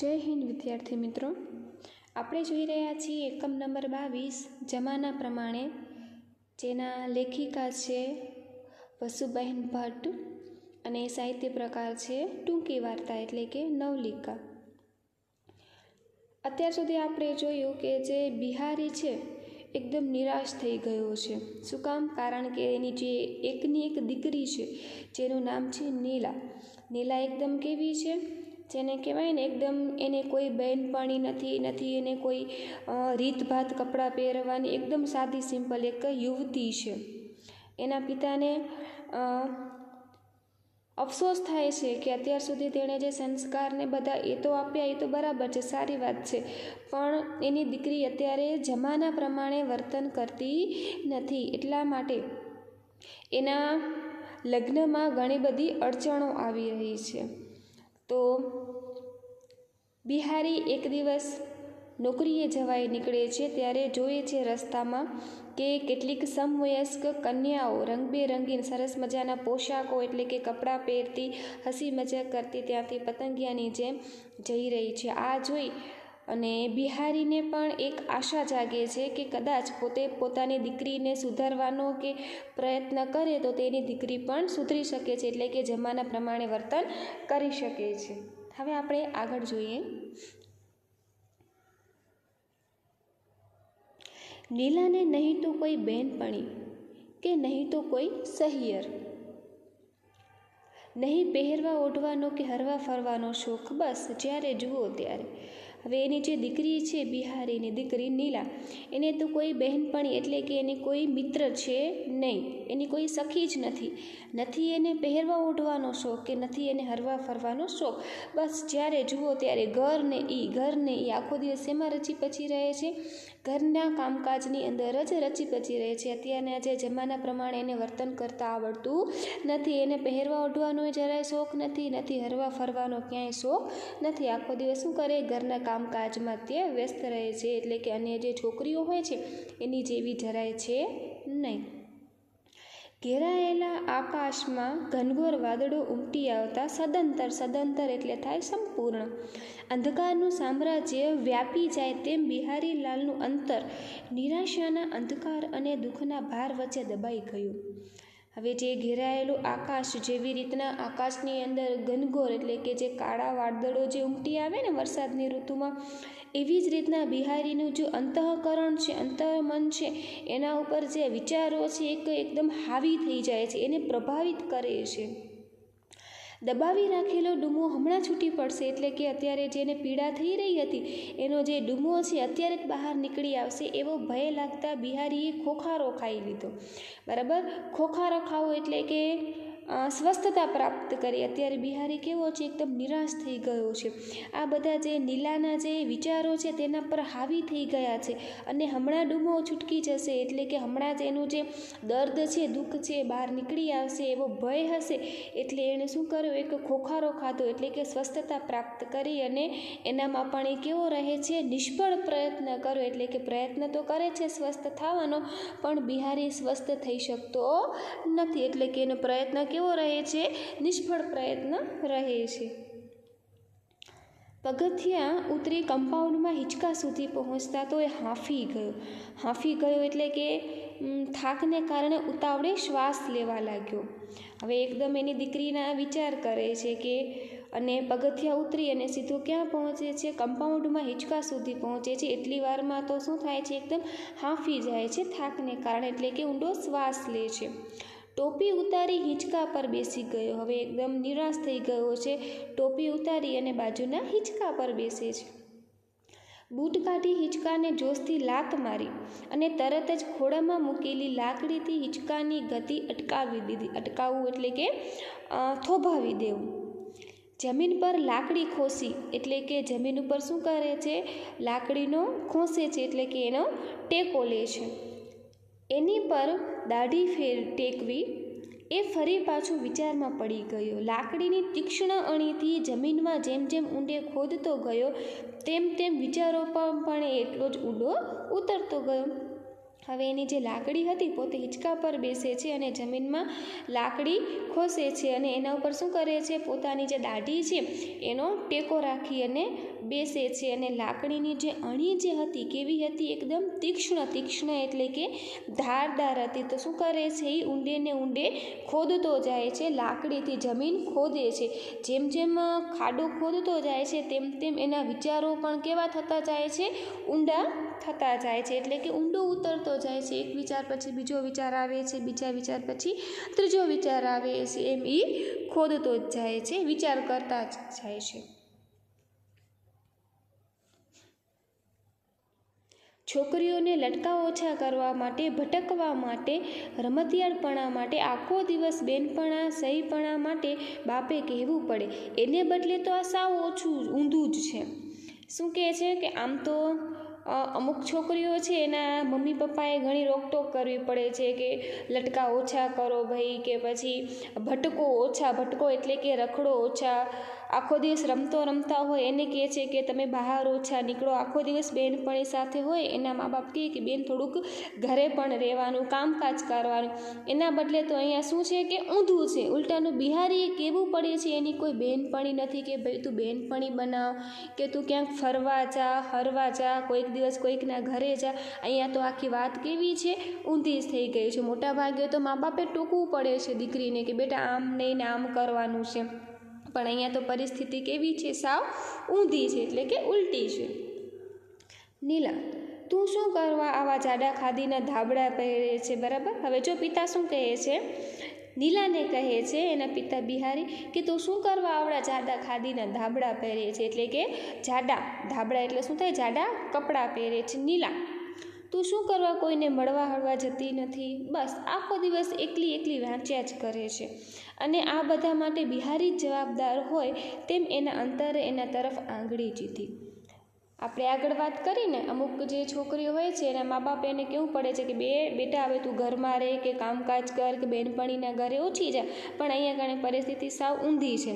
જય હિન્દ, વિદ્યાર્થી મિત્રો. આપણે જોઈ રહ્યા છીએ એકમ નંબર બાવીસ, જમાના પ્રમાણે, જેના લેખિકા છે વસુબહેન ભટ્ટ અને સાહિત્ય પ્રકાર છે ટૂંકી વાર્તા એટલે કે નવલિકા. અત્યાર સુધી આપણે જોયું કે જે બિહારી છે, એકદમ નિરાશ થઈ ગયો છે. શું કામ? કારણ કે એની જે એકની એક દીકરી છે, જેનું નામ છે નીલા. નીલા એકદમ કેવી છે? જેને કહેવાય ને એકદમ એને કોઈ બહેનપણી નથી નથી એને કોઈ રીતભાત કપડાં પહેરવાની એકદમ સાદી, સિમ્પલ એક યુવતી છે. એના પિતાને અફસોસ થાય છે કે અત્યાર સુધી તેણે જે સંસ્કારને બધા એ તો આપ્યા, એ તો બરાબર છે, સારી વાત છે. પણ એની દીકરી અત્યારે જમાના પ્રમાણે વર્તન કરતી નથી. એટલા માટે એના લગ્નમાં ઘણી બધી અડચણો આવી રહી છે. તો બિહારી એક દિવસ નોકરીએ જવાય નીકળે છે ત્યારે જોઈએ છે રસ્તામાં કે કેટલીક સમવયસ્ક કન્યાઓ રંગબેરંગીન સરસ મજાના પોશાકો એટલે કે કપડાં પહેરતી, હસી મજાક કરતી ત્યાંથી પતંગિયાની જેમ જઈ રહી છે. આ જોઈ અને બિહારીને પણ એક આશા જાગે છે કે કદાચ પોતે પોતાની દીકરીને સુધારવાનો કે પ્રયત્ન કરે તો તેની દીકરી પણ સુધરી શકે છે એટલે કે જમાના પ્રમાણે વર્તન કરી શકે છે. હવે આપણે આગળ જોઈએ. નીલાને નહીં તો કોઈ બહેનપણી કે નહીં તો કોઈ સહિયર. નહીં પહેરવા ઓઢવાનો કે હરવા ફરવાનો શોખ, બસ, જ્યારે જુઓ ત્યારે. હવે એની જે દીકરી છે બિહારીની દીકરી નીલા, એને તો કોઈ બહેનપણી એટલે કે એની કોઈ મિત્ર છે નહીં. એની કોઈ સખી જ નથી. નથી એને પહેરવા ઓઢવાનો શોખ કે નથી એને હરવા ફરવાનો શોખ? બસ જ્યારે જુઓ ત્યારે ઘર ને એ ઘર ને એ આખો દિવસ એમાં રચી પચી રહે છે. ઘરના કામકાજની અંદર જ રચી પચી રહે છે. અત્યારના જે જમાના પ્રમાણે એને વર્તન કરતાં આવડતું નથી. એને પહેરવા ઓઢવાનો જરાય શોખ નથી નથી હરવા ફરવાનો ક્યાંય શોખ નથી. આખો દિવસ શું કરે? ઘરના કામકાજમાં તે વ્યસ્ત રહે છે. એટલે કે અન્ય જે છોકરીઓ હોય છે, એની જેવી જરાય છે નહીં. ઘેરાયેલા આકાશમાં ઘનઘોર વાદળો ઉમટી આવતા સદંતર સદંતર એટલે થાય સંપૂર્ણ. અંધકારનું સામ્રાજ્ય વ્યાપી જાય તેમ બિહારીલાલનું અંતર નિરાશાના અંધકાર અને દુઃખના ભાર વચ્ચે દબાઈ ગયું. હવે જે ઘેરાયેલું આકાશ જેવી રીતના આકાશની અંદર ઘનઘોર એટલે કે જે કાળા વાદળો જે ઉમટી આવે ને વરસાદની ઋતુમાં એવી જ રીતના બિહારીનું જે અંતઃકરણ છે, અંતઃમન છે, એના ઉપર જે વિચારો છે એક એકદમ હાવી થઈ જાય છે, એને પ્રભાવિત કરે છે. દબાવી રાખેલો ડૂમો હમણાં છૂટી પડશે એટલે કે અત્યારે જેને પીડા થઈ રહી હતી, એનો જે ડૂમો છે, અત્યારે જ બહાર નીકળી આવશે એવો ભય લાગતા બિહારીએ ખોખારો ખાઈ લીધો. બરાબર? ખોખારો ખાવો એટલે કે સ્વસ્થતા પ્રાપ્ત કરી. અત્યારે બિહારી કેવો છે? એકદમ નિરાશ થઈ ગયો છે. આ બધા જે નીલાના જે વિચારો છે તેના પર હાવી થઈ ગયા છે અને હમણાં ડૂમો છૂટકી જશે એટલે કે હમણાં જ એનું જે દર્દ છે, દુઃખ છે, બહાર નીકળી આવશે એવો ભય હશે એટલે એણે શું કર્યું? એક ખોખારો ખાધો એટલે કે સ્વસ્થતા પ્રાપ્ત કરી અને એનામાં પણ એ કેવો રહે છે? નિષ્ફળ પ્રયત્ન કર્યો એટલે કે પ્રયત્ન તો કરે છે સ્વસ્થ થવાનો, પણ બિહારી સ્વસ્થ થઈ શકતો નથી એટલે કે એનો પ્રયત્ન કેવો રહે છે? નિષ્ફળ પ્રયત્ન રહે છે. પગથિયા ઉતરી કમ્પાઉન્ડમાં હિંચકા સુધી પહોંચતા તો એ હાંફી ગયો. હાંફી ગયો એટલે કે થાકને કારણે ઉતાવળે શ્વાસ લેવા લાગ્યો. હવે એકદમ એની દીકરીના વિચાર કરે છે કે, અને પગથિયા ઉતરી અને સીધો ક્યાં પહોંચે છે? કમ્પાઉન્ડમાં હિંચકા સુધી પહોંચે છે. એટલી વારમાં તો શું થાય છે? એકદમ હાંફી જાય છે થાકને કારણે. એટલે કે ઊંડો શ્વાસ લે છે. ટોપી ઉતારી હિંચકા પર બેસી ગયો. હવે એકદમ નિરાશ થઈ ગયો છે. ટોપી ઉતારી અને બાજુના હિંચકા પર બેસે છે. બૂટ કાઢી હિંચકાને જોશથી લાત મારી અને તરત જ ખોડામાં મૂકેલી લાકડીથી હિંચકાની ગતિ અટકાવી દીધી. અટકાવવું એટલે કે થોભાવી દેવું. જમીન પર લાકડી ખોસી એટલે કે જમીન ઉપર શું કરે છે? લાકડીનો ખોસે છે એટલે કે એનો ટેકો લે છે. એની પર દાઢી ફેર ટેકવી, એ ફરી પાછું વિચારમાં પડી ગયો. લાકડીની તીક્ષ્ણ અણીથી જમીનમાં જેમ જેમ ઊંડે ખોદતો ગયો, તેમ તેમ વિચારો પણ એટલો જ ઊંડો ઉતરતો ગયો. હવે એની જે લાકડી હતી, પોતે હિંચકા પર બેસે છે અને જમીનમાં લાકડી ખોસે છે અને એના ઉપર શું કરે છે? પોતાની જે દાઢી છે, એનો ટેકો રાખી અને બેસે છે અને લાકડીની જે અણી જે હતી કેવી હતી એકદમ તીક્ષ્ણ તીક્ષ્ણ એટલે કે ધારદાર હતી. તો શું કરે છે? એ ઊંડે ને ઊંડે ખોદતો જાય છે, લાકડીથી જમીન ખોદે છે. જેમ જેમ ખાડો ખોદતો જાય છે, તેમ તેમ એના વિચારો પણ કેવા થતા જાય છે? ઊંડા થતા જાય છે. એટલે કે ઊંડો ઉતરતો જાય છે. એક વિચાર પછી બીજો વિચાર આવે છે, બીજા વિચાર પછી ત્રીજો વિચાર આવે છે. એમ એ ખોદતો જ જાય છે, વિચાર કરતા જ જાય છે. છોકરીઓને લટકા ઓછા કરવા માટે, ભટકવા માટે, રમતિયાળપણા માટે, આખો દિવસ બેનપણા, સહીપણા માટે બાપે કહેવું પડે. એને બદલે તો આ સાવ ઓછું ઊંધું જ છે. શું કહે છે કે આમ તો અમુક છોકરીઓ છે એના મમ્મી પપ્પાએ ઘણી રોકટોક કરવી પડે છે કે લટકા ઓછા કરો ભાઈ કે પછી ભટકો ઓછા, ભટકો એટલે કે રખડો ઓછા. આખો દિવસ રમતો રમતા હોય એને કહે છે કે તમે બહાર ઓછા નીકળો. આખો દિવસ બેનપણી સાથે હોય એના મા બાપ કહે કે બેન થોડુંક ઘરે પણ રહેવાનું, કામકાજ કરવાનું. એના બદલે તો અહીંયા શું છે કે ઊંધું છે. ઉલટાનું બિહારીએ કેવું પડે છે એની કોઈ બેનપણી નથી કે ભાઈ તું બેનપણી બનાવ, કે તું ક્યાંક ફરવા જા, હરવા જા, કોઈક દિવસ કોઈકના ઘરે જા. અહીંયા તો આખી વાત કેવી છે? ઊંધી જ થઈ ગઈ છે. મોટા ભાગે તો મા બાપે ટૂંકવું પડે છે દીકરીને કે બેટા આમ નહીં ને આમ કરવાનું છે. પણ અહીંયા તો પરિસ્થિતિ કેવી છે? સાવ ઊંધી છે એટલે કે ઉલટી છે. નીલા, તું શું કરવા આવા જાડા ખાદીના ધાબળા પહેરે છે? બરાબર? હવે જો પિતા શું કહે છે? નીલાને કહે છે, એના પિતા બિહારી, કે તું શું કરવા આવડા જાડા ખાદીના ધાબળા પહેરે છે? એટલે કે જાડા, ધાબળા એટલે શું થાય? જાડા કપડાં પહેરે છે, નીલા. તું શું કરવા કોઈને મળવા હળવા જતી નથી? બસ, આખો દિવસ એકલી એકલી વાંચ્યા જ કરે છે. અને આ બધા માટે બિહારી જ જવાબદાર હોય તેમ એના અંતરે એના તરફ આંગળી ચીધી. આપણે આગળ વાત કરીને અમુક જે છોકરીઓ હોય છે, એના મા બાપ એને કેવું પડે છે કે બે બેટા, હવે તું ઘરમાં રહે કે કામકાજ કર કે બેનપણીના ઘરે ઓછી જા, પણ અહીંયા કારણે પરિસ્થિતિ સાવ ઊંધી છે.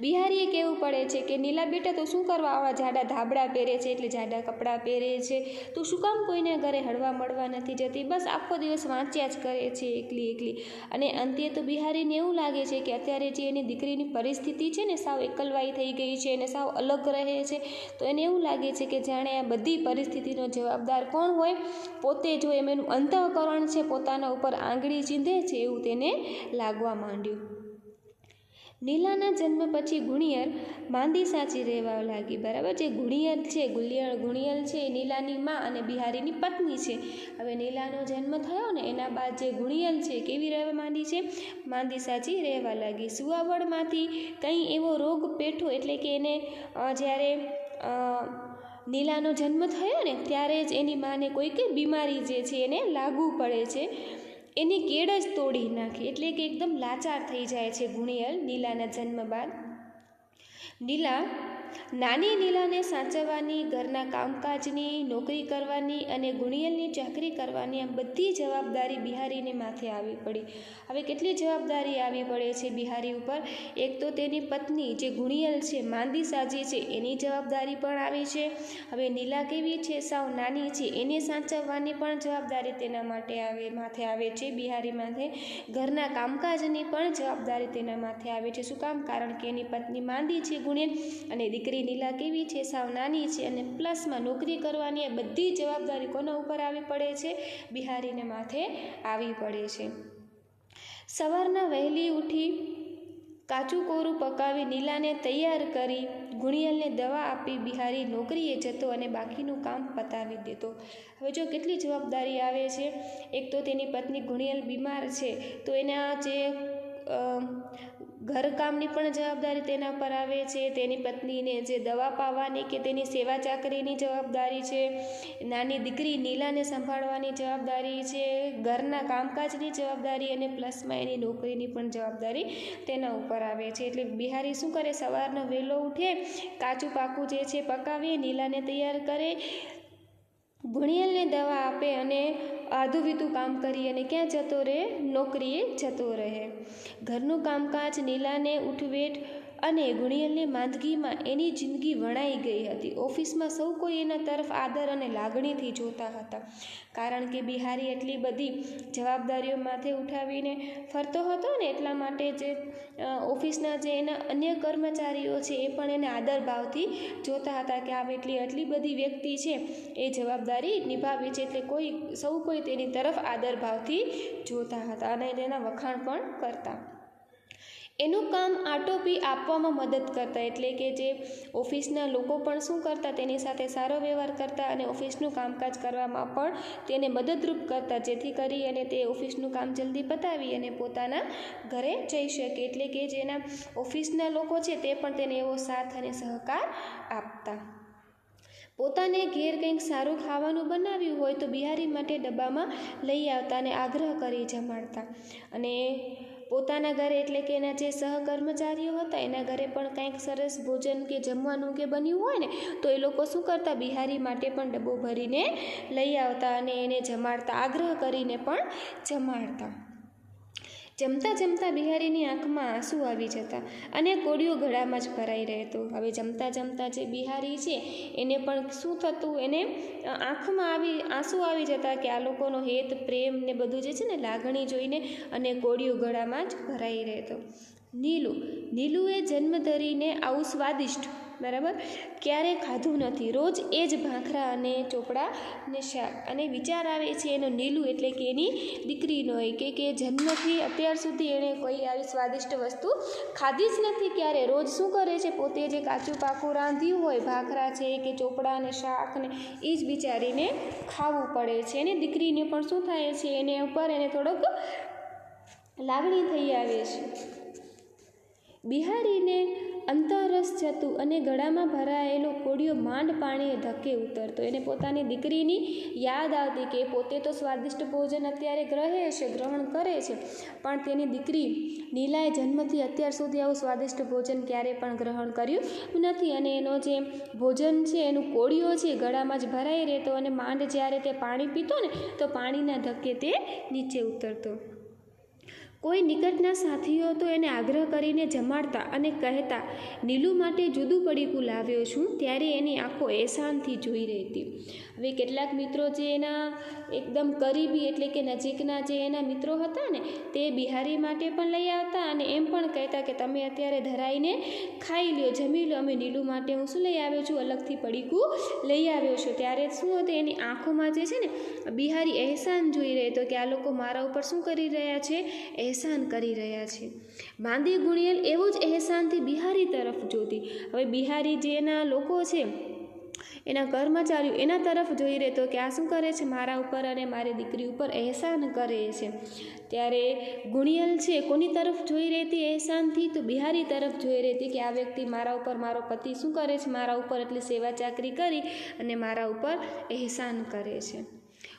બિહારીએ કહેવું પડે છે કે, નીલા બેટા, તો શું કરવા આવા જાડા ધાબળા પહેરે છે, એટલે જાડા કપડાં પહેરે છે? તું શું કામ કોઈને ઘરે હળવા મળવા નથી જતી? બસ આખો દિવસ વાંચ્યા જ કરે છે એકલી એકલી. અને અંતે તો બિહારીને એવું લાગે છે કે, અત્યારે જે એની દીકરીની પરિસ્થિતિ છે ને, સાવ એકલવાઈ થઈ ગઈ છે અને સાવ અલગ રહે છે, તો એને એવું લાગે છે કે, જાણે આ બધી પરિસ્થિતિનો જવાબદાર કોણ હોય? પોતે જો એમ એનું અંતઃકરણ છે, પોતાના ઉપર આંગળી ચીંધે છે, એવું તેને લાગવા માંડ્યું. નીલાના જન્મ પછી ગુણિયર માંદી સાચી રહેવા લાગી. બરાબર? જે ગુણિયર છે ગુલિયર ગુણિયલ છે, એ નીલાની માં અને બિહારીની પત્ની છે. હવે નીલાનો જન્મ થયો ને, એના બાદ જે ગુણિયલ છે કેવી રહેવા માંડી છે? માંદી સાચી રહેવા લાગી. સુવાવડમાંથી કંઈ એવો રોગ પેઠો એટલે કે એને જ્યારે નીલાનો જન્મ થયો ને, ત્યારે જ એની માને કોઈક બીમારી જે છે એને લાગુ પડે છે. એની કેળ જ તોડી નાખી એટલે કે એકદમ લાચાર થઈ જાય છે ગુણિયલ, નીલાના જન્મ બાદ. નીલા નાની નીલાને સાચવવાની, ઘરના કામકાજની, નોકરી કરવાની અને ગુણિયલની ચાકરી કરવાની આ બધી જવાબદારી બિહારીને માથે આવી પડી. હવે કેટલી જવાબદારી આવી પડે છે બિહારી ઉપર? એક તો તેની પત્ની, જે ગુણિયલ છે, માંદી સાજી છે, એની જવાબદારી પણ આવી છે. હવે નીલા કેવી છે, સાવ નાની છે, એને સાચવવાની પણ જવાબદારી તેના માટે આવે, માથે આવે છે બિહારી માથે. ઘરના કામકાજની પણ જવાબદારી તેના માથે આવે છે. શું કામ? કારણ કે એની પત્ની માંદી છે ગુણિયલ અને દીકરી નીલા કેવી છે, સાવ નાની છે અને પ્લસમાં નોકરી કરવાની એ બધી જવાબદારી કોના ઉપર આવી પડે છે? બિહારીને માથે આવી પડે છે. સવારના વહેલી ઉઠી કાચું કોરું પકાવી નીલાને તૈયાર કરી ગુણિયલને દવા આપી બિહારી નોકરીએ જતો અને બાકીનું કામ પતાવી દેતો. હવે જો કેટલી જવાબદારી આવે છે? એક તો તેની પત્ની ગુણિયલ બીમાર છે, તો એના જે ઘરકામની પણ જવાબદારી તેના પર આવે છે. તેની પત્નીને જે દવા પાવાની કે તેની સેવા ચાકરીની જવાબદારી છે. નાની દીકરી નીલાને સંભાળવાની જવાબદારી છે. ઘરના કામકાજની જવાબદારી અને પ્લસમાં એની નોકરીની પણ જવાબદારી તેના ઉપર આવે છે. એટલે બિહારી શું કરે? સવારનો વહેલો ઉઠે, કાચું પાકું જે છે પકાવી નીલાને તૈયાર કરે ગુણિયલને દવા આપે અને આધુવીતું કામ કરી અને ક્યાં જતો રહે? નોકરીએ જતો રહે. ઘરનું કામકાજ નીલાને ઉઠવેટ અને ગુણિયલની માંદગીમાં એની જિંદગી વણાઈ ગઈ હતી. ઓફિસમાં સૌ કોઈ એના તરફ આદર અને લાગણીથી જોતા હતા. કારણ કે બિહારી એટલી બધી જવાબદારીઓ માથે ઉઠાવીને ફરતો હતો ને એટલા માટે જે ઓફિસના જે એના અન્ય કર્મચારીઓ છે એ પણ એને આદર ભાવથી જોતા હતા કે આ એટલી, આટલી બધી વ્યક્તિ છે એ જવાબદારી નિભાવી છે એટલે કોઈ, સૌ કોઈ તેની તરફ આદર ભાવથી જોતા હતા અને તેના વખાણ પણ કરતા. એનું કામ આટોપી આપવામાં મદદ કરતા, એટલે કે જે ઓફિસના લોકો પણ શું કરતા, તેની સાથે સારો વ્યવહાર કરતા અને ઓફિસનું કામકાજ કરવામાં પણ તેને મદદરૂપ કરતા, જેથી કરી અને તે ઓફિસનું કામ જલ્દી પતાવી અને પોતાના ઘરે જઈ શકે. એટલે કે જેના ઓફિસના લોકો છે તે પણ તેને એવો સાથ અને સહકાર આપતા. પોતાને ઘેર કંઈક સારું ખાવાનું બનાવ્યું હોય તો બિહારી માટે ડબ્બામાં લઈ આવતા અને આગ્રહ કરી જમાડતા. અને પોતાના ઘરે એટલે કે એના જે સહકર્મચારીઓ હતા, એના ઘરે પણ કંઈક સરસ ભોજન કે જમવાનું કે બન્યું હોય ને, તો એ લોકો શું કરતા? બિહારી માટે પણ ડબ્બો ભરીને લઈ આવતા અને એને જમાડતા, આગ્રહ કરીને પણ જમાડતા. જમતા જમતા બિહારીની આંખમાં આંસુ આવી જતા અને કોડિયો ગળામાં જ ભરાઈ રહેતો. હવે જમતા જમતા જે બિહારી છે, એને પણ શું થતું? એને આંખમાં આવી, આંસુ આવી જતા કે આ લોકોનો હેત, પ્રેમ ને બધું જે છે ને લાગણી જોઈને અને કોડિયો ગળામાં જ ભરાઈ રહેતો. નીલુ, નીલુએ જન્મ ધરીને આવું સ્વાદિષ્ટ બરાબર? ક્યારે ખાધું નથી. રોજ એ જ ભાખરા અને ચોપડા ને શાક. અને વિચાર આવે છે એનો નીલું એટલે કે એની દીકરીનો હોય કે કે જન્મથી અત્યાર સુધી એણે કોઈ આવી સ્વાદિષ્ટ વસ્તુ ખાધી જ નથી ક્યારે. રોજ શું કરે છે? પોતે જે કાચું પાકું રાંધ્યું હોય, ભાખરા છે કે ચોપડા ને શાક ને, એ જ બિચારીને ખાવું પડે છે. અને દીકરીને પણ શું થાય છે? એને ઉપર એને થોડોક લાગણી થઈ આવે છે. બિહારીને અંતરસ જતું અને ગળામાં ભરાયેલો કોડિયો માંડ પાણીએ ધક્કે ઉતરતો. એને પોતાની દીકરીની યાદ આવતી કે પોતે તો સ્વાદિષ્ટ ભોજન અત્યારે ગ્રહે છે, ગ્રહણ કરે છે, પણ તેની દીકરી નીલાએ જન્મથી અત્યાર સુધી આવું સ્વાદિષ્ટ ભોજન ક્યારે પણ ગ્રહણ કર્યું નથી અને એનો જે ભોજન છે, એનું કોળિયો છે ગળામાં જ ભરાઈ રહેતો અને માંડ જ્યારે તે પાણી પીતો ને, તો પાણીના ધક્કે તે નીચે ઉતરતો. કોઈ નિકટના સાથીઓ તો એને આગ્રહ કરીને જમાડતા અને કહેતા, નીલુ માટે જુદું પડીકું લાવ્યો છું. ત્યારે એની આંખો એહસાનથી જોઈ રહેતી. હવે કેટલાક મિત્રો જે એના એકદમ કરીબી એટલે કે નજીકના જે એના મિત્રો હતા ને, તે બિહારી માટે પણ લઈ આવતા અને એમ પણ કહેતા કે તમે અત્યારે ધરાઈને ખાઈ લ્યો, જમી લો અમે નીલુ માટે હું શું લઈ આવ્યો છું? અલગથી પડીકું લઈ આવ્યો છું. ત્યારે શું હતું? એની આંખોમાં જે છે ને, બિહારી અહેસાન જોઈ રહેતો કે આ લોકો મારા ઉપર શું કરી રહ્યા છે? અહેસાન કરી રહ્યા છે. માંદી ગુણિયલ એવો જ અહેસાનથી બિહારી તરફ જોતી. હવે બિહારી જે એના લોકો છે એના કર્મચારીઓ એના તરફ જોઈ રહેતો કે આ શું કરે છે? મારા ઉપર અને મારી દીકરી ઉપર અહેસાન કરે છે. ત્યારે ગુણિયલ છે, કોની તરફ જોઈ રહેતી અહેસાનથી? તો બિહારી તરફ જોઈ રહેતી કે આ વ્યક્તિ મારા ઉપર, મારો પતિ શું કરે છે? મારા ઉપર એટલી સેવા ચાકરી કરી અને મારા ઉપર અહેસાન કરે છે.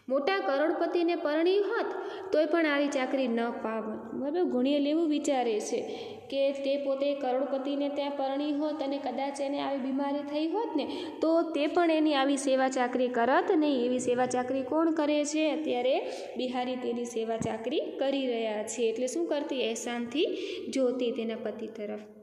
મોટા કરોડપતિને પરણી હોત, તોય પણ આવી ચાકરી ન પાવત. બરાબર? ગુણિયલ એવું વિચારે છે કે તે પોતે કરોડપતિને ત્યાં પરણી હોત અને કદાચ એને આવી બીમારી થઈ હોત ને, તો તે પણ એની આવી સેવા ચાકરી કરત નહીં એવી સેવા ચાકરી કોણ કરે છે? અત્યારે બિહારી તેની સેવા ચાકરી કરી રહ્યા છે. એટલે શું કરતી અહેસાનથી જોતી તેના પતિ તરફ?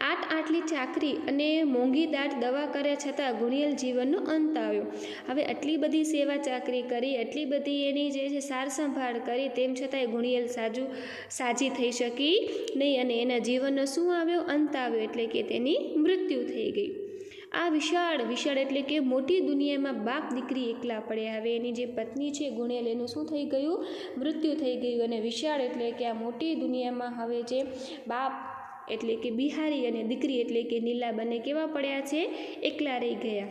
આટ આટલી ચાકરી અને મોંઘી દાટ દવા કર્યા છતાં ગુણિયલ જીવનનો અંત આવ્યો. હવે આટલી બધી સેવા ચાકરી કરી એટલી બધી એની જે છે સારસંભાળ કરી, તેમ છતાંય ગુણિયલ સાજુ, સાજી થઈ શકી નહીં અને એના જીવનનો શું આવ્યો? અંત આવ્યો એટલે કે તેની મૃત્યુ થઈ ગઈ. આ વિશાળ વિશાળ એટલે કે મોટી દુનિયામાં બાપ દીકરી એકલા પડ્યા. હવે એની જે પત્ની છે ગુણેલ એનું શું થઈ ગયું? મૃત્યુ થઈ ગયું અને વિશાળ એટલે કે આ મોટી દુનિયામાં હવે જે બાપ એટલે કે બિહારી અને દીકરી એટલે કે નીલા બંને કેવા પડ્યા છે? એકલા રહી ગયા.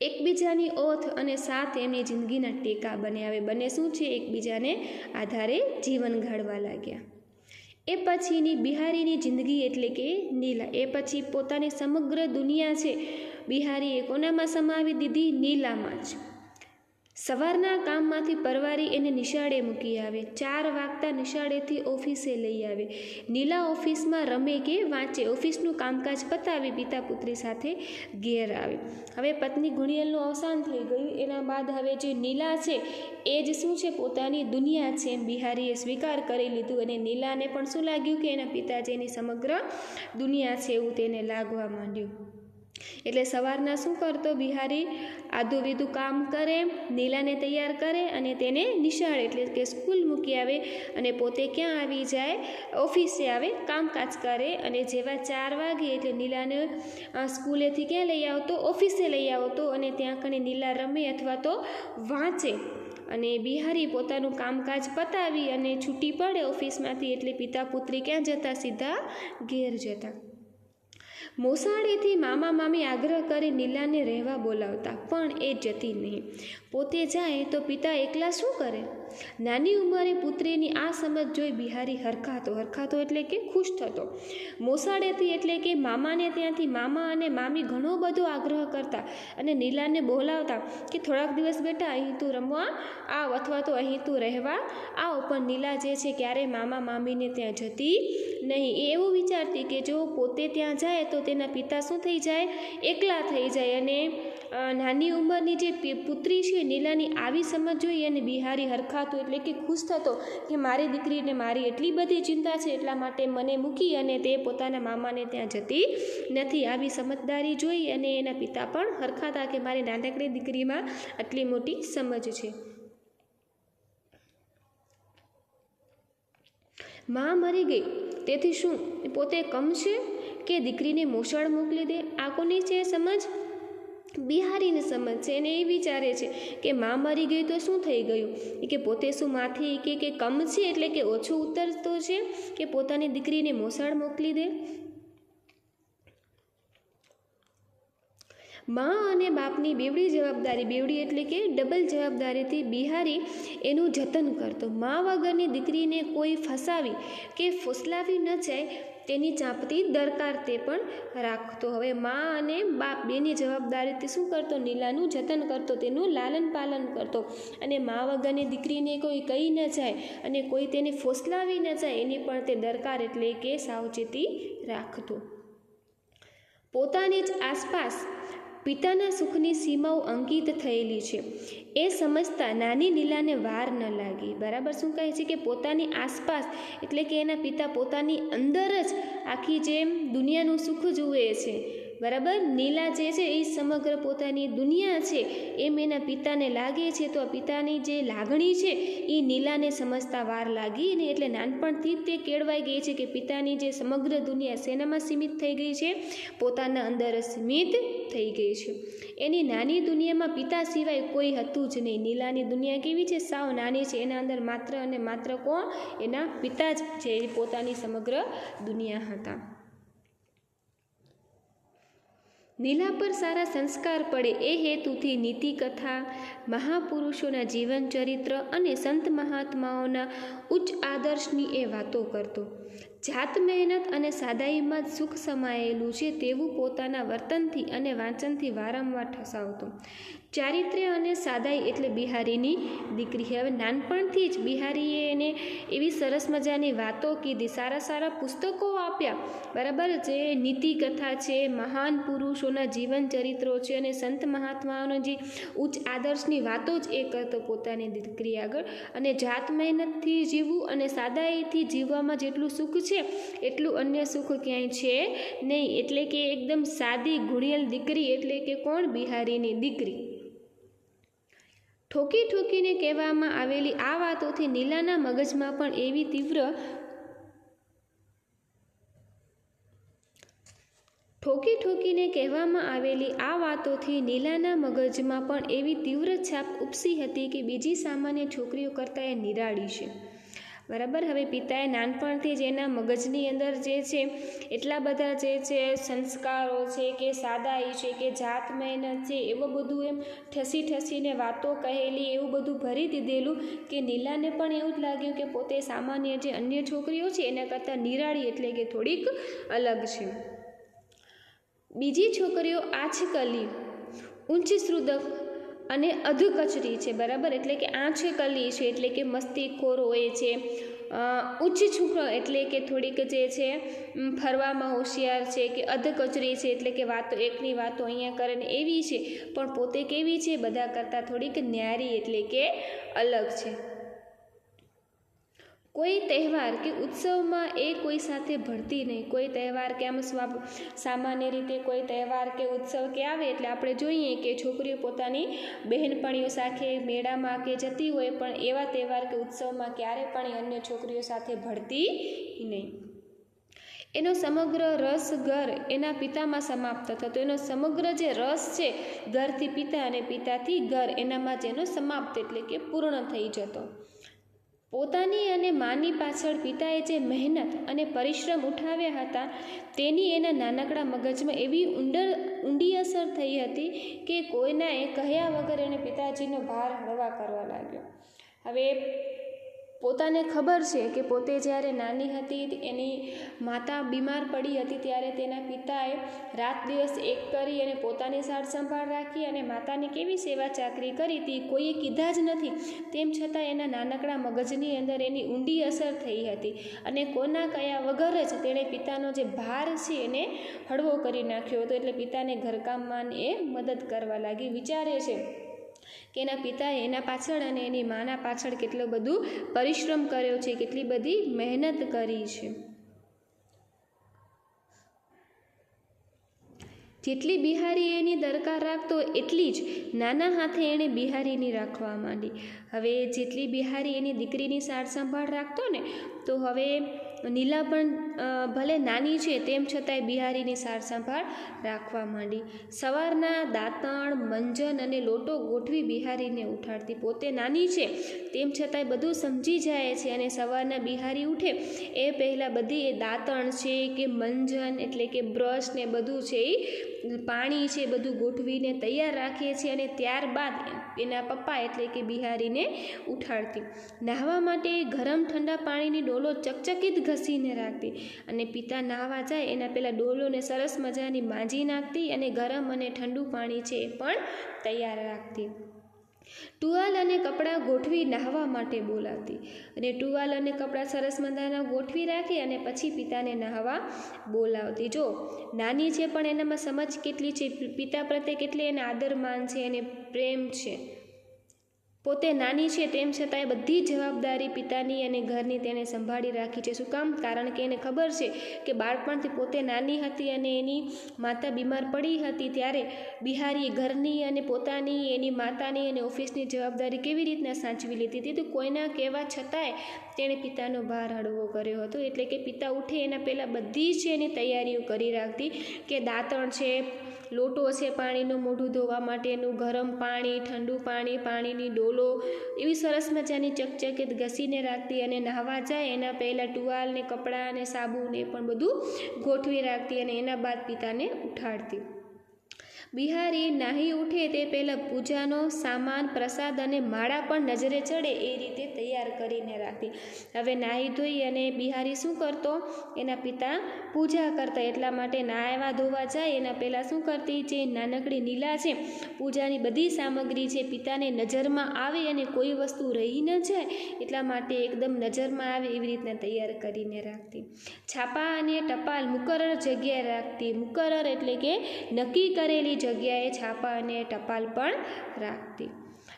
એકબીજાની ઓથ અને સાથ એમની જિંદગીના ટેકા બને હવે બંને શું છે? એકબીજાને આધારે જીવન ગાળવા લાગ્યા. એ પછીની બિહારીની જિંદગી એટલે કે નીલા. એ પછી પોતાની સમગ્ર દુનિયા છે. બિહારીએ કોનામાં સમાવી દીધી? નીલામાં જ. સવારના કામમાંથી પરવારી એને નિશાળે મૂકી આવે. ચાર વાગતા નિશાળેથી ઓફિસે લઈ આવે. નીલા ઓફિસમાં રમે કે વાંચે, ઓફિસનું કામકાજ પતાવી પિતા પુત્રી સાથે ઘેર આવે. હવે પત્ની ગુણિયલનું અવસાન થઈ ગયું. એના બાદ હવે જે નીલા છે, એ જ શું છે? પોતાની દુનિયા છે એમ બિહારીએ સ્વીકાર કરી લીધું અને નીલાને પણ શું લાગ્યું કે એના પિતાજીની સમગ્ર દુનિયા છે એવું તેને લાગવા માંડ્યું? એટલે સવારના શું કરતો? બિહારી આધું બીધું કામ કરે, નીલાને તૈયાર કરે અને તેને નિશાળ એટલે કે સ્કૂલ મૂકી આવે અને પોતે ક્યાં આવી જાય? ઓફિસે આવે, કામકાજ કરે અને જેવા ચાર વાગે એટલે નીલાને સ્કૂલેથી ક્યાં લઈ આવતો? ઓફિસે લઈ આવતો અને ત્યાં કણે નીલા રમે અથવા તો વાંચે. અને બિહારી પોતાનું કામકાજ પતાવી અને છૂટી પડે ઓફિસમાંથી એટલે પિતા પુત્રી ક્યાં જતા? સીધા ઘેર જતા. મોસાળેથી મામા મામી આગ્રહ કરી નીલાને રહેવા બોલાવતા, પણ એ જતી નહીં. પોતે જાય તો પિતા એકલા શું કરે? નાની ઉંમરે પુત્રીની આ સમજ જોઈ બિહારી હરખાતો હરખાતો એટલે કે ખુશ થતો. મોસાળેથી એટલે કે મામાને ત્યાંથી મામા અને મામી ઘણો બધો આગ્રહ કરતા અને નીલાને બોલાવતા કે થોડાક દિવસ બેટા, અહીં તું રમવા આવ અથવા તો અહીં તું રહેવા આવ, પણ નીલા જે છે ક્યારેય મામા મામીને ત્યાં જતી નહીં. એ એવું વિચારતી કે જો પોતે ત્યાં જાય તો તેના પિતા શું થઈ જાય? એકલા થઈ જાય અને નાની ઉંમરની જે પુત્રી છે, નીલાની આવી સમજ જોઈએ અને બિહારી હરખાતો એટલે કે ખુશ થતો કે મારી દીકરીને મારી એટલી બધી ચિંતા છે, એટલા માટે મને મૂકી અને તે પોતાના મામાને ત્યાં જતી નથી. આવી સમજદારી જોઈ અને એના પિતા પણ હરખાતા કે મારી નાનકડી દીકરીમાં આટલી મોટી સમજ છે. માં મરી ગઈ. તેથી શું? પોતે કમશે કે દીકરીને મોસાળ મોકલી દે? આ કોની છે સમજ? બિહારીને સમજ છે અને એ વિચારે છે કે માં મરી ગઈ તો શું થઈ ગયું? કે પોતે શું માથી કે કે કમ છે એટલે કે ઓછું ઉતરતો છે કે પોતાની દીકરીને મોસાળ મોકલી દે? મા અને બાપની બેવડી જવાબદારી, બેવડી એટલે કે ડબલ જવાબદારીથી બિહારી એનું જતન કરતો. મા વગરની દીકરીને કોઈ ફસાવી કે ફોસલાવી ન જાય તેની ચાંપતી દરકાર તે પણ રાખતો. હવે મા અને બાપ બેની જવાબદારીથી શું કરતો? નીલાનું જતન કરતો, તેનું લાલન પાલન કરતો. અને મા વગરની દીકરીને કોઈ કહી ન જાય અને કોઈ તેને ફોસલાવી ન જાય, એની પણ તે દરકાર એટલે કે સાવચેતી રાખતો. પોતાની જ આસપાસ પિતાના સુખની સીમાઓ અંકિત થયેલી છે. એ સમજતા નાની નીલાને વાર ન લાગી. બરાબર શું કહે છે કે પોતાની આસપાસ, એટલે કે એના પિતા પોતાની અંદર જ આખી જેમ દુનિયાનું સુખ જુએ છે. બરાબર? નીલા જે છે એ સમગ્ર પોતાની દુનિયા છે, એમ એના પિતાને લાગે છે. તો આ પિતાની જે લાગણી છે, એ નીલાને સમજતા વાર લાગી અને એટલે નાનપણથી જ તે કેળવાઈ ગઈ છે કે પિતાની જે સમગ્ર દુનિયા શેનામાં સીમિત થઈ ગઈ છે, પોતાના અંદર સીમિત થઈ ગઈ છે. એની નાની દુનિયામાં પિતા સિવાય કોઈ હતું જ નહીં. નીલાની દુનિયા કેવી છે? સાવ નાની છે. એના અંદર માત્ર અને માત્ર કોણ? એના પિતા જ છે. એ પોતાની સમગ્ર દુનિયા હતા. નીલા પર સારા સંસ્કાર પડે એ હેતુથી નીતિકથા, મહાપુરુષોના જીવન ચરિત્ર અને સંત મહાત્માઓના ઉચ્ચ આદર્શની એ વાતો કરતો. જાત મહેનત અને સાદાઈમાં જ સુખ સમાયેલું છે તેવું પોતાના વર્તનથી અને વાંચનથી વારંવાર ઠસાવતો. ચારિત્ર્ય અને સાદાઈ એટલે બિહારીની દીકરી. હવે નાનપણથી જ બિહારીએ એને એવી સરસ મજાની વાતો કીધી, સારા સારા પુસ્તકો આપ્યા. બરાબર જે નીતિ કથા છે, મહાન પુરુષોના જીવન ચરિત્રો છે અને સંત મહાત્માઓનો જે ઉચ્ચ આદર્શની વાતો જ એ કરતો પોતાની દીકરી આગળ. અને જાત મહેનતથી જીવવું અને સાદાઈથી જીવવામાં જેટલું સુખ છે, એટલું અન્ય સુખ ક્યાંય છે નહીં. એટલે કે એકદમ સાદી ગુણિયલ દીકરી, એટલે કે કોણ બિહારીની દીકરી? ઠોકી ઠોકીને કહેવામાં આવેલી આ વાતોથી નીલાના મગજમાં પણ એવી તીવ્ર ઠોકી ઠોકીને કહેવામાં આવેલી આ વાતોથી નીલાના મગજમાં પણ એવી તીવ્ર છાપ ઉપસી હતી કે બીજી સામાન્ય છોકરીઓ કરતાં એ નિરાળી છે. બરાબર? હવે પિતાએ નાનપણથી જ એના મગજની અંદર જે છે, એટલા બધા જે છે, સંસ્કારો છે કે સાદાઈ છે કે જાત મહેનત છે, એવું બધું એમ ઠસી ઠસીને વાતો કહેલી, એવું બધું ભરી દીધેલું કે નીલાને પણ એવું જ લાગ્યું કે પોતે સામાન્ય જે અન્ય છોકરીઓ છે, એના કરતાં નિરાળી એટલે કે થોડીક અલગ છે. બીજી છોકરીઓ આછકલી ઉચ્ચ શ્રુદક અને અધકચરી છે, બરાબર? એટલે કે આંખ કલી છે, એટલે કે મસ્તીખોર હોય છે. ઉચ્ચ છોકરો એટલે કે થોડીક જે છે ફરવામાં હોશિયાર છે કે અધકચરી છે, એટલે કે વાતો, એકની વાતો અહીંયા કરે ને એવી છે. પણ પોતે કેવી છે? બધા કરતાં થોડીક ન્યારી એટલે કે અલગ છે. કોઈ તહેવાર કે ઉત્સવમાં એ કોઈ સાથે ભળતી નહીં. કોઈ તહેવાર કે આમ સ્વા સામાન્ય રીતે કોઈ તહેવાર કે ઉત્સવ કે આવે એટલે આપણે જોઈએ કે છોકરીઓ પોતાની બહેનપણીઓ સાથે મેળામાં કે જતી હોય પણ એવા તહેવાર કે ઉત્સવમાં ક્યારે પણ અન્ય છોકરીઓ સાથે ભળતી નહીં. એનો સમગ્ર રસ ઘર એના પિતામાં સમાપ્ત થતો. એનો સમગ્ર જે રસ છે, ઘરથી પિતા અને પિતાથી ઘર એનામાં જેનો સમાપ્ત એટલે કે પૂર્ણ થઈ જતો. પોતાની અને માની પાછળ પિતાએ જે મહેનત અને પરિશ્રમ ઉઠાવ્યા હતા, તેની એના નાનકડા મગજમાં એવી ઊંડર ઊંડી અસર થઈ હતી કે કોઈનાએ કહ્યા વગર એને પિતાજીનો ભાર હળવા કરવા લાગ્યો. હવે પોતાને ખબર છે કે પોતે જ્યારે નાની હતી, એની માતા બીમાર પડી હતી ત્યારે તેના પિતાએ રાત દિવસ એક કરી અને પોતાની સાર સંભાળ રાખી અને માતાની કેવી સેવા ચાકરી કરી હતી કોઈએ કીધા જ નથી. તેમ છતાં એના નાનકડા મગજની અંદર એની ઊંડી અસર થઈ હતી અને કોના કયા વગર જ તેણે પિતાનો જે ભાર છે એને હળવો કરી નાખ્યો હતો. એટલે પિતાને ઘરકામમાં એ મદદ કરવા લાગી. વિચારે છે કે એના પિતાએ એના પાછળ અને એની માના પાછળ કેટલો બધું પરિશ્રમ કર્યો છે, કેટલી બધી મહેનત કરી છે. જેટલી બિહારી એની દરકાર રાખતો, એટલી જ નાના હાથે એણે બિહારીની રાખવા માંડી. હવે જેટલી બિહારી એની દીકરીની સાર સંભાળ રાખતો ને, તો હવે નીલા પણ ભલે નાની છે, તેમ છતાંય બિહારીની સાર સંભાળ રાખવા માંડી. સવારના દાંતણ, મંજન અને લોટો ગોઠવી બિહારીને ઉઠાડતી. પોતે નાની છે, તેમ છતાંય બધું સમજી જાય છે અને સવારના બિહારી ઉઠે. એ પહેલાં બધી એ દાંતણ છે કે મંજન એટલે કે બ્રશ ને બધું છે એ પાણી છે બધું ગોઠવીને તૈયાર રાખીએ છીએ અને ત્યારબાદ એના પપ્પા એટલે કે બિહારીને ઉઠાડતી. નાહવા માટે ગરમ ઠંડા પાણીની ડોલો ચકચકિત ઘસીને રાખતી અને પિતા નાહવા જાય એના પહેલાં ડોલોને સરસ મજાની માંજી નાખતી અને ગરમ અને ઠંડુ પાણી છે એ પણ તૈયાર રાખતી. ટુવાલ અને કપડાં ગોઠવી નાહવા માટે બોલાવતી અને ટુવાલ અને કપડાં સરસ મજાના ગોઠવી રાખી અને પછી પિતાને નાહવા બોલાવતી. જો, નાની છે પણ એનામાં સમજ કેટલી છે, પિતા પ્રત્યે કેટલી એને આદર માન છે, એને પ્રેમ છે. પોતે નાની છે તેમ છતાંય બધી જવાબદારી પિતાની અને ઘરની તેણે સંભાળી રાખી છે. શું કામ? કારણ કે એને ખબર છે કે બાળપણથી પોતે નાની હતી અને એની માતા બીમાર પડી હતી ત્યારે બિહારીએ ઘરની અને પોતાની, એની માતાની અને ઓફિસની જવાબદારી કેવી રીતના સાચવી લીધી? હતી તો કોઈના કહેવા છતાંય તેણે પિતાનો ભાર હળવો કર્યો હતો. એટલે કે પિતા ઉઠે એના પહેલાં બધી જ એની તૈયારીઓ કરી રાખતી કે દાંતણ છે લોટો છે પાણીનું, મોઢું ધોવા માટેનું, ગરમ પાણી, ઠંડુ પાણી, પાણીની ડોલો. એવી સરસ મજાની ચકચકિત ઘસીને રાખતી અને નાહવા જાય એના પહેલાં ટુવાલ ને કપડાં અને સાબુને પણ બધું ગોઠવી રાખતી અને એના બાદ પિતાને ઉઠાડતી. બિહારી નાહી ઉઠે તે પહેલાં પૂજાનો સામાન, પ્રસાદ અને માળા પણ નજરે ચડે એ રીતે તૈયાર કરીને રાખતી. હવે નાહી ધોઈ અને બિહારી શું કરતો? એના પિતા પૂજા કરતા એટલા માટે નાહવા ધોવા જાય. એના પહેલાં શું કરતી? જે નાનકડી નીલા છે, પૂજાની બધી સામગ્રી છે પિતાને નજરમાં આવે અને કોઈ વસ્તુ રહી ન જાય, એટલા માટે એકદમ નજરમાં આવે એવી રીતના તૈયાર કરીને રાખતી. છાપા અને ટપાલ મુકરર જગ્યાએ રાખતી. મુકરર એટલે કે નક્કી કરેલી જગ્યાએ છાપા અને ટપાલ પણ રાખતી.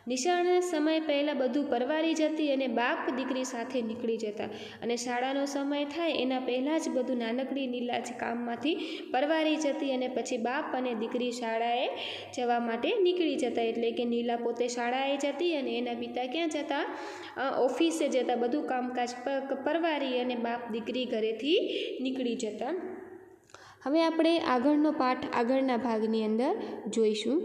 નિશાળના સમય પહેલાં બધું પરવારી જતી અને બાપ દીકરી સાથે નીકળી જતા અને શાળાનો સમય થાય એના પહેલાં જ બધું નાનકડી નીલાજ કામમાંથી પરવારી જતી અને પછી બાપ અને દીકરી શાળાએ જવા માટે નીકળી જતા. એટલે કે નીલા પોતે શાળાએ જતી અને એના પિતા ક્યાં જતા? ઓફિસે જતા. બધું કામકાજ પરવારી અને બાપ દીકરી ઘરેથી નીકળી જતા. હવે આપણે આગળનો પાઠ આગળના ભાગની અંદર જોઈશું.